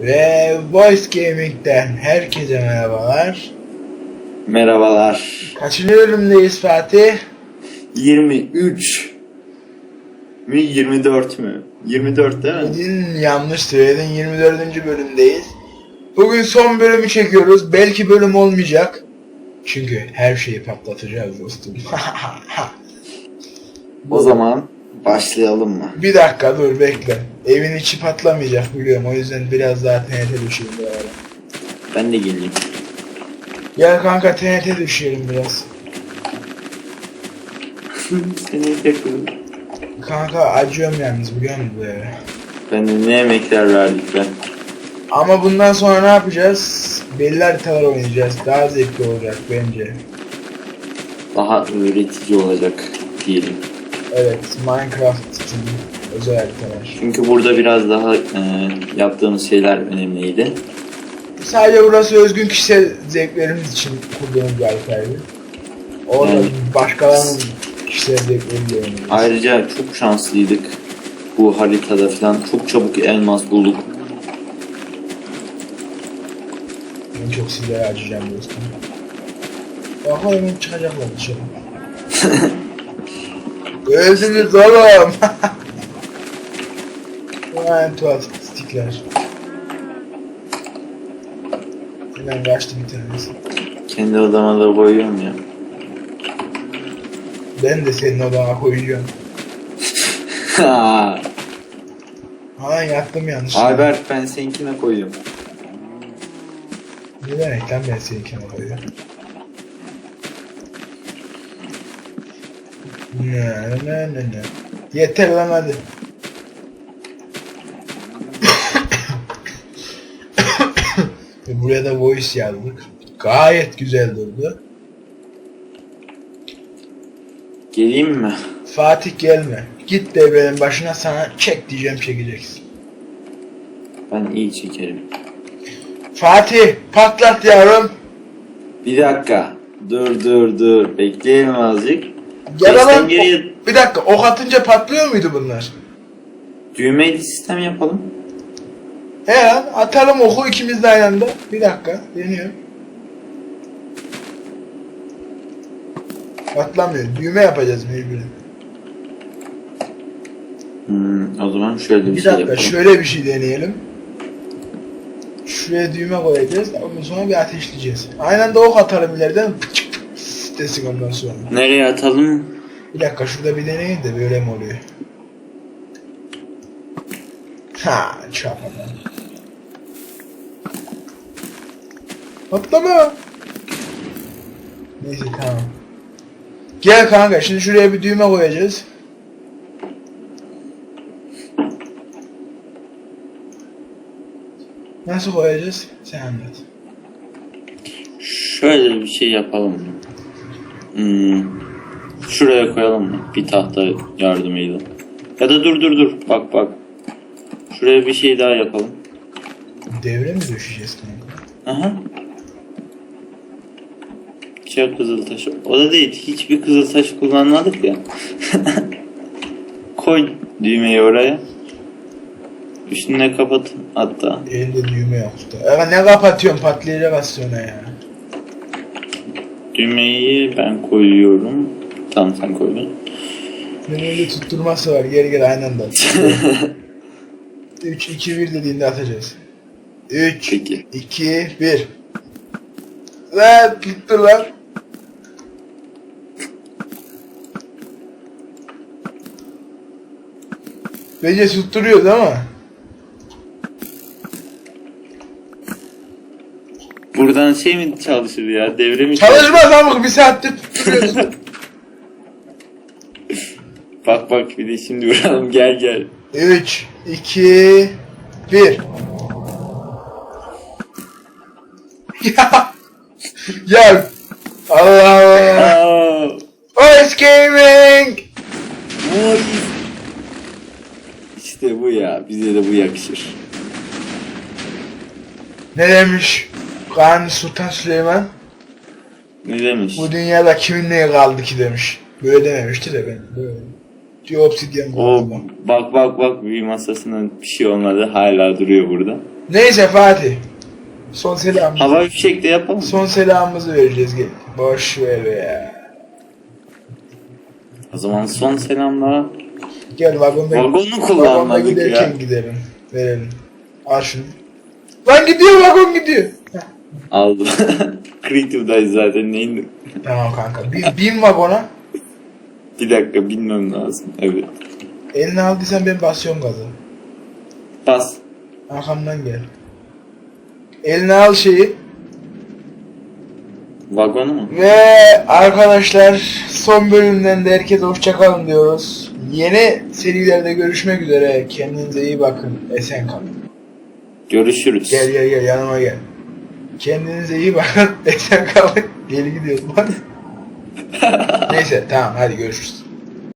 Ve Voice Gaming'den herkese merhabalar. Merhabalar. Kaçıncı bölümdeyiz Fatih? 23 mi 24 mü? 24 değil mi? Dedin yanlış söyledin 24. bölümdeyiz. Bugün son bölümü çekiyoruz. Belki bölüm olmayacak. Çünkü her şeyi patlatacağız dostum. O zaman başlayalım mı? bir dakika dur bekle. Evin içi patlamayacak biliyorum. O yüzden biraz daha TNT düşürelim bu ara. Ben de geleyim. Gel kanka TNT düşürelim biraz. Seni bekliyorum. Kanka acıyorum yalnız biliyor musun bu eve? Ben de ne emekler verdik be. Ama bundan sonra ne yapacağız? Belli haritalar oynayacağız. Daha zevkli olacak bence. Daha öğretici olacak diyelim. Evet, Minecraft için özel haritalar. Çünkü burada biraz daha e, yaptığımız şeyler önemliydi. Sadece burası özgün kişisel zevklerimiz için kurduğumuz bir haritaydı. Orada Evet. başkalarının kişisel zevkleriyle oynuyoruz. Ayrıca çok şanslıydık. Bu haritada falan çok çabuk elmas bulduk. En çok sizlere acıyacağım dostum. Bak hemen çıkacaklar dışarı. Öldünüz oğlum. Ulan tuhaf stikler. Hemen kaçtı bir tanesi. Kendi odama da koyuyorum ya. Ben de senin odana koyacağım. Aman yattım yanlış. Albert ben seninkine koyuyorum. Ne demek lan ben seninkine koyuyorum? Ne ne ne ne. Yeter lan hadi. Ve Buraya da voice yazdık. Gayet güzel durdu. Geleyim mi? Fatih gelme. Git devrenin başına sana çek diyeceğim çekeceksin. Ben iyi çekerim. Fatih patlat yavrum. Bir dakika. Dur dur dur. Bekleyelim azıcık. Gel Sesten lan. geriye Bir dakika ok atınca patlıyor muydu bunlar? düğmeli sistem yapalım. He lan atalım oku ikimiz de aynı anda. Bir dakika deniyorum. Patlamıyor. Düğme yapacağız mecburen. Hmm, o zaman şöyle bir, Bir şey dakika yapalım. şöyle bir şey deneyelim. Şuraya düğme koyacağız. Ondan sonra bir ateşleyeceğiz. Aynı anda ok atalım ileriden. Pıçık desin ondan sonra. Nereye atalım? Bir dakika şurada bir deneyin de böyle mi oluyor? Ha çarpalım. Patlama. Neyse tamam. Gel kanka şimdi şuraya bir düğme koyacağız. Nasıl koyacağız? Sen anlat. Şöyle bir şey yapalım mı? Hmm, şuraya koyalım mı? Bir tahta yardımıyla. Ya da dur dur dur. Bak bak. Şuraya bir şey daha yapalım. Devre mi düşeceğiz kanka? Aha. Çok kızıltaş. O da değil. Hiçbir kızıltaş kullanmadık ya. Koy düğmeyi oraya. Üstüne kapat hatta. Elde düğme yoktu. Evet ne kapatıyorsun patlayacak sonra ya. Düğmeyi ben koyuyorum. Tamam sen koydun. Benim öyle tutturması var. Geri geri aynı anda. 3, 2, 1 dediğinde atacağız. 3, Peki. 2, 1. Lan tuttur lan. Bence tutturuyoruz ama. Buradan şey mi çalışır ya? Devre mi Çalışmaz ama bir saattir tutturuyoruz. Bak bak bir de şimdi vuralım gel gel. 3, 2, 1. Ya. Ya. Allah Allah. Aa, Voice Gaming. vay. İşte bu ya. Bize de bu yakışır. Ne demiş? Kanuni Sultan Süleyman? Ne demiş? Bu dünyada kimin neye kaldı ki demiş. Böyle dememişti de ben. Böyle. Diyor obsidyen O bak bak bak büyü masasının bir şey olmadı hala duruyor burada. Neyse Fatih. Son selam. Hava fişek de yapalım. Son selamımızı vereceğiz. Gel. Boş ver ya. O zaman son selamlar. Gel vagonda Vagonu vagonda kullanmadık giderken ya. gidelim. Verelim. Al şunu. Lan gidiyor vagon gidiyor. Aldım. Creative'dayız zaten neyin? Tamam kanka. Bin, bin vagona. Bir dakika bilmem lazım. Evet. Eline aldıysan ben basıyorum gazı. Bas. Arkamdan gel. Eline al şeyi. Vagonu mu? Ve arkadaşlar son bölümden de herkese hoşçakalın diyoruz. Yeni serilerde görüşmek üzere. Kendinize iyi bakın. Esen kalın. Görüşürüz. Gel gel gel yanıma gel. Kendinize iyi bakın. Esen kalın. Geri gidiyoruz. Neyse tamam hadi görüşürüz.